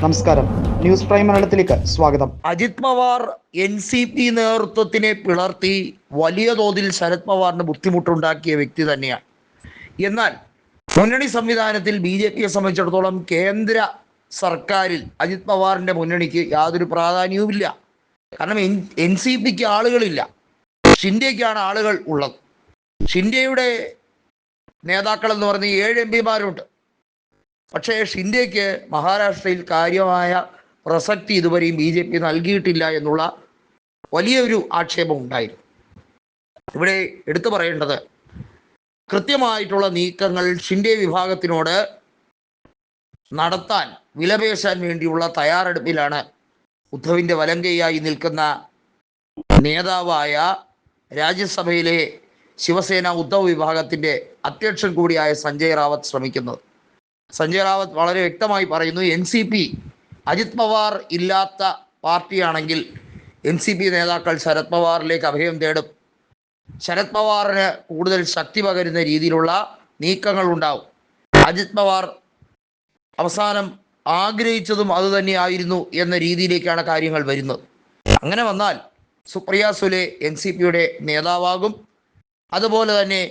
നമസ്കാരം. News prime മലയാളത്തിലേക്ക് സ്വാഗതം. Ajit Pawar N C P നേതൃത്വത്തിനെ പിളർത്തി വലിയ തോതിൽ ശരത് പവാറിന് ബുദ്ധിമുട്ടുണ്ടാക്കിയ വ്യക്തി തന്നെയാണ്. എന്നാൽ മുന്നണി സംവിധാനത്തിൽ ബി ജെ പിയെ സംബന്ധിച്ചിടത്തോളം കേന്ദ്ര സർക്കാരിൽ അജിത് പവാറിന്റെ മുന്നണിക്ക് യാതൊരു പ്രാധാന്യവുമില്ല. കാരണം എൻ എൻ സി പിക്ക് ആളുകളില്ല. ഷിൻഡേക്കാണ് ആളുകൾ ഉള്ളത്. ഷിൻഡേയുടെ നേതാക്കൾ എന്ന് പറഞ്ഞ ഏഴ് എം പിമാരുണ്ട്. പക്ഷേ ഷിൻഡേക്ക് മഹാരാഷ്ട്രയിൽ കാര്യമായ പ്രസക്തി ഇതുവരെയും ബി ജെ പി നൽകിയിട്ടില്ല എന്നുള്ള വലിയൊരു ആക്ഷേപം ഉണ്ടായിരുന്നു ഇവിടെ എടുത്തു പറയേണ്ടത് കൃത്യമായിട്ടുള്ള നീക്കങ്ങൾ ഷിൻഡെ വിഭാഗത്തിനോട് നടത്താൻ വിലപേശാൻ വേണ്ടിയുള്ള തയ്യാറെടുപ്പിലാണ് ഉദ്ധവിന്റെ വലങ്കയായി നിൽക്കുന്ന നേതാവായ രാജ്യസഭയിലെ ശിവസേന ഉദ്ധവ് വിഭാഗത്തിന്റെ അധ്യക്ഷൻ കൂടിയായ സഞ്ജയ് റാവത്ത് ശ്രമിക്കുന്നത്. സഞ്ജയ് റാവത്ത് വളരെ വ്യക്തമായി പറയുന്നു N C P Ajit Pawar ഇല്ലാത്ത പാർട്ടിയാണെങ്കിൽ എൻ സി പി നേതാക്കൾ ശരത് പവാറിലേക്ക് അഭയം തേടും. ശരത് പവാറിന് കൂടുതൽ ശക്തി പകരുന്ന രീതിയിലുള്ള നീക്കങ്ങൾ ഉണ്ടാവും. അജിത് പവാർ അവസാനം ആഗ്രഹിച്ചതും അതുതന്നെയായിരുന്നു എന്ന രീതിയിലേക്കാണ് കാര്യങ്ങൾ വരുന്നത്. അങ്ങനെ വന്നാൽ സുപ്രിയ സുലെ എൻ സി പിയുടെ നേതാവാകും. അതുപോലെ തന്നെ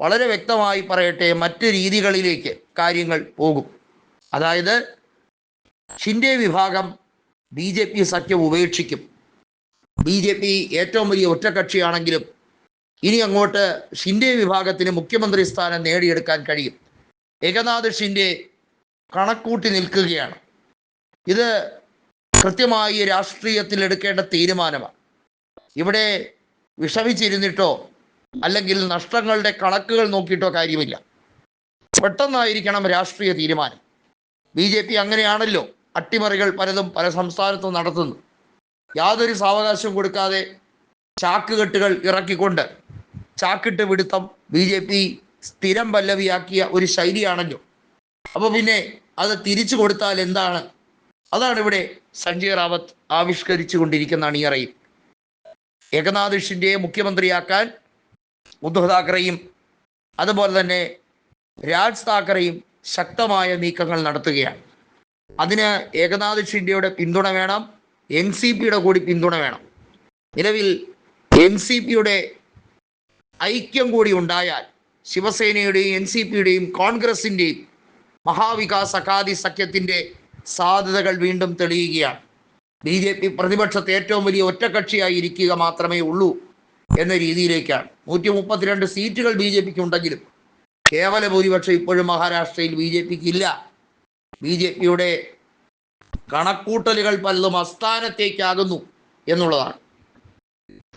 വളരെ വ്യക്തമായി പറയട്ടെ മറ്റ് രീതികളിലേക്ക് കാര്യങ്ങൾ പോകും. അതായത് ഷിൻഡെ വിഭാഗം ബി ജെ പി സഖ്യം ഉപേക്ഷിക്കും. ബി ജെ പി ഏറ്റവും വലിയ ഒറ്റക്കക്ഷിയാണെങ്കിലും ഇനി അങ്ങോട്ട് ഷിൻഡെ വിഭാഗത്തിന് മുഖ്യമന്ത്രി സ്ഥാനം നേടിയെടുക്കാൻ കഴിയും. ഏകനാഥ് ഷിൻഡെ കണക്കൂട്ടി നിൽക്കുകയാണ്. ഇത് കൃത്യമായി രാഷ്ട്രീയത്തിൽ എടുക്കേണ്ട തീരുമാനമാണ്. ഇവിടെ വിഷമിച്ചിരുന്നിട്ടോ അല്ലെങ്കിൽ നഷ്ടങ്ങളുടെ കണക്കുകൾ നോക്കിയിട്ടോ കാര്യമില്ല. പെട്ടെന്നായിരിക്കണം രാഷ്ട്രീയ തീരുമാനം. ബി ജെ പി അങ്ങനെയാണല്ലോ അട്ടിമറികൾ പലതും പല സംസ്ഥാനത്തും നടത്തുന്നു യാതൊരു സാവകാശവും കൊടുക്കാതെ ചാക്കുകെട്ടുകൾ ഇറക്കിക്കൊണ്ട് ചാക്കിട്ട് പിടുത്തം ബി ജെ പി സ്ഥിരം പല്ലവിയാക്കിയ ഒരു ശൈലിയാണല്ലോ. അപ്പോൾ പിന്നെ അത് തിരിച്ചു കൊടുത്താൽ എന്താണ്? അതാണ് ഇവിടെ സഞ്ജയ് റാവത്ത് ആവിഷ്കരിച്ചു കൊണ്ടിരിക്കുന്ന അണിയറയിൽ. ഏകനാഥ് മുഖ്യമന്ത്രിയാക്കാൻ ഉദ്ധവ് താക്കറെയും അതുപോലെ തന്നെ രാജ് താക്കറെയും ശക്തമായ നീക്കങ്ങൾ നടത്തുകയാണ്. അതിന് ഏകനാഥ് ഷിൻഡെയുടെ പിന്തുണ വേണം എൻ സി പിയുടെ കൂടി പിന്തുണ വേണം. നിലവിൽ എൻ സി പിയുടെ ഐക്യം കൂടി ഉണ്ടായാൽ ശിവസേനയുടെയും എൻ സി പിയുടെയും കോൺഗ്രസിന്റെയും മഹാവികാസ് അക്കാദി സഖ്യത്തിന്റെ സാധ്യതകൾ വീണ്ടും തെളിയുകയാണ്. ബി ജെ പി പ്രതിപക്ഷത്തെ ഏറ്റവും വലിയ ഒറ്റക്കക്ഷിയായി ഇരിക്കുക മാത്രമേ ഉള്ളൂ. എന്ന രീതിയിലേക്കാണ്. നൂറ്റി മുപ്പത്തിരണ്ട് സീറ്റുകൾ ബി ജെ പിക്ക് ഉണ്ടെങ്കിലും കേവല ഭൂരിപക്ഷം ഇപ്പോഴും മഹാരാഷ്ട്രയിൽ ബി ജെ പിക്ക് ഇല്ല. ബി ജെ പിയുടെ കണക്കൂട്ടലുകൾ പലതും അസ്ഥാനത്തേക്കാകുന്നു എന്നുള്ളതാണ്.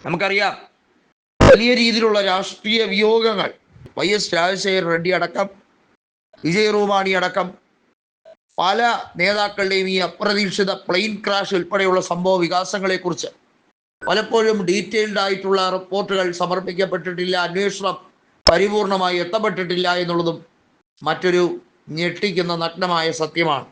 നമുക്കറിയാം വലിയ രീതിയിലുള്ള രാഷ്ട്രീയ വിയോഗങ്ങൾ. വൈ എസ് രാജശേഖർ റെഡ്ഡി അടക്കം വിജയ് റൂമാണി അടക്കം പല നേതാക്കളുടെയും ഈ അപ്രതീക്ഷിത പ്ലെയിൻ ക്രാഷ് ഉൾപ്പെടെയുള്ള സംഭവ വികാസങ്ങളെക്കുറിച്ച് പലപ്പോഴും ഡീറ്റെയിൽഡ് ആയിട്ടുള്ള റിപ്പോർട്ടുകൾ സമർപ്പിക്കപ്പെട്ടിട്ടില്ല അന്വേഷണം പരിപൂർണമായി എത്തപ്പെട്ടിട്ടില്ല എന്നുള്ളതും മറ്റൊരു ഞെട്ടിക്കുന്ന നഗ്നമായ സത്യമാണ്.